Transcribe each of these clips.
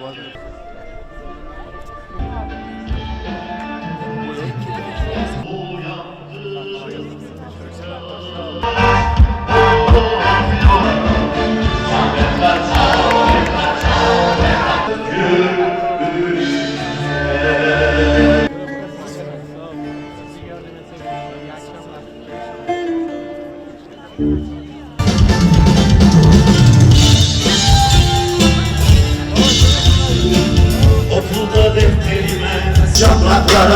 Allah'a emanet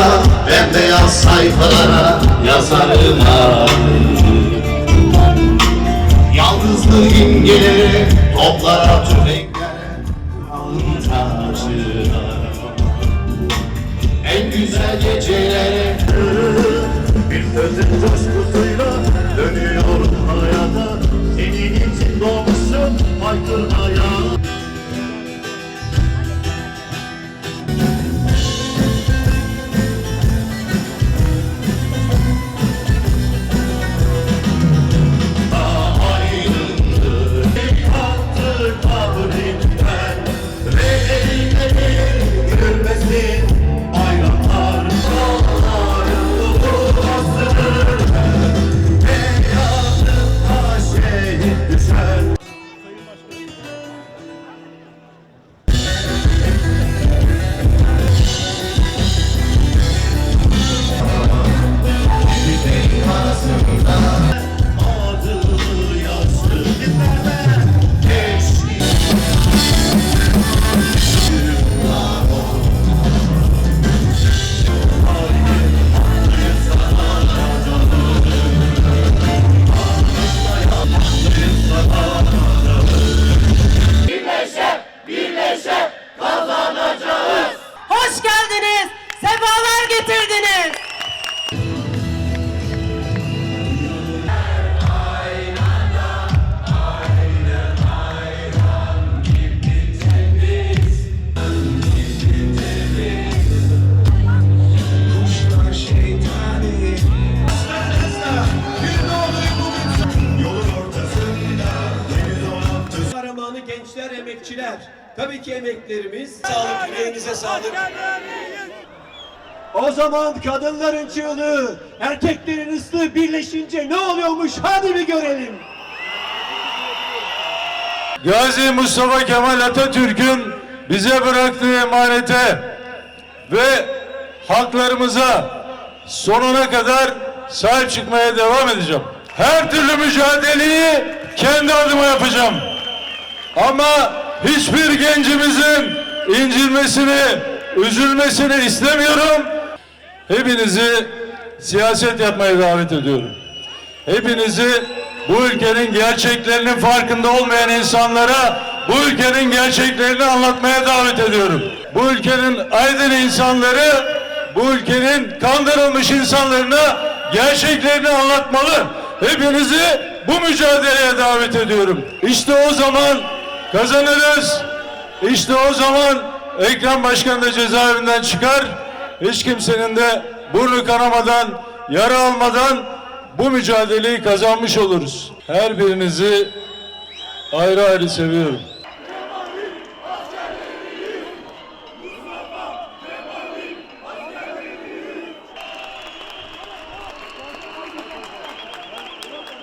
Yapraklara Bembeyaz sayfalara Yazarım adını Yalnızlığı imgeleri Toplara tüfeklere Alın tacına En güzel gecelere Bir sözün coşkusuyla Yeah. Getirdiniz. Gençler, emekçiler. Tabii ki emeklerimiz. Sağlık, yüreğinize sağlık. O zaman kadınların çığlığı, erkeklerin ıslığı birleşince ne oluyormuş hadi bir görelim. Gazi Mustafa Kemal Atatürk'ün bize bıraktığı emanete ve haklarımıza sonuna kadar sahip çıkmaya devam edeceğim. Her türlü mücadeleyi kendi adıma yapacağım. Ama hiçbir gencimizin incilmesini, üzülmesini istemiyorum. Hepinizi siyaset yapmaya davet ediyorum. Hepinizi bu ülkenin gerçeklerinin farkında olmayan insanlara bu ülkenin gerçeklerini anlatmaya davet ediyorum. Bu ülkenin aydın insanları bu ülkenin kandırılmış insanlarına gerçeklerini anlatmalı. Hepinizi bu mücadeleye davet ediyorum. İşte o zaman kazanırız. İşte o zaman Ekrem Başkan da cezaevinden çıkar. Hiç kimsenin de burnu kanamadan, yara almadan bu mücadeleyi kazanmış oluruz. Her birinizi ayrı ayrı seviyorum.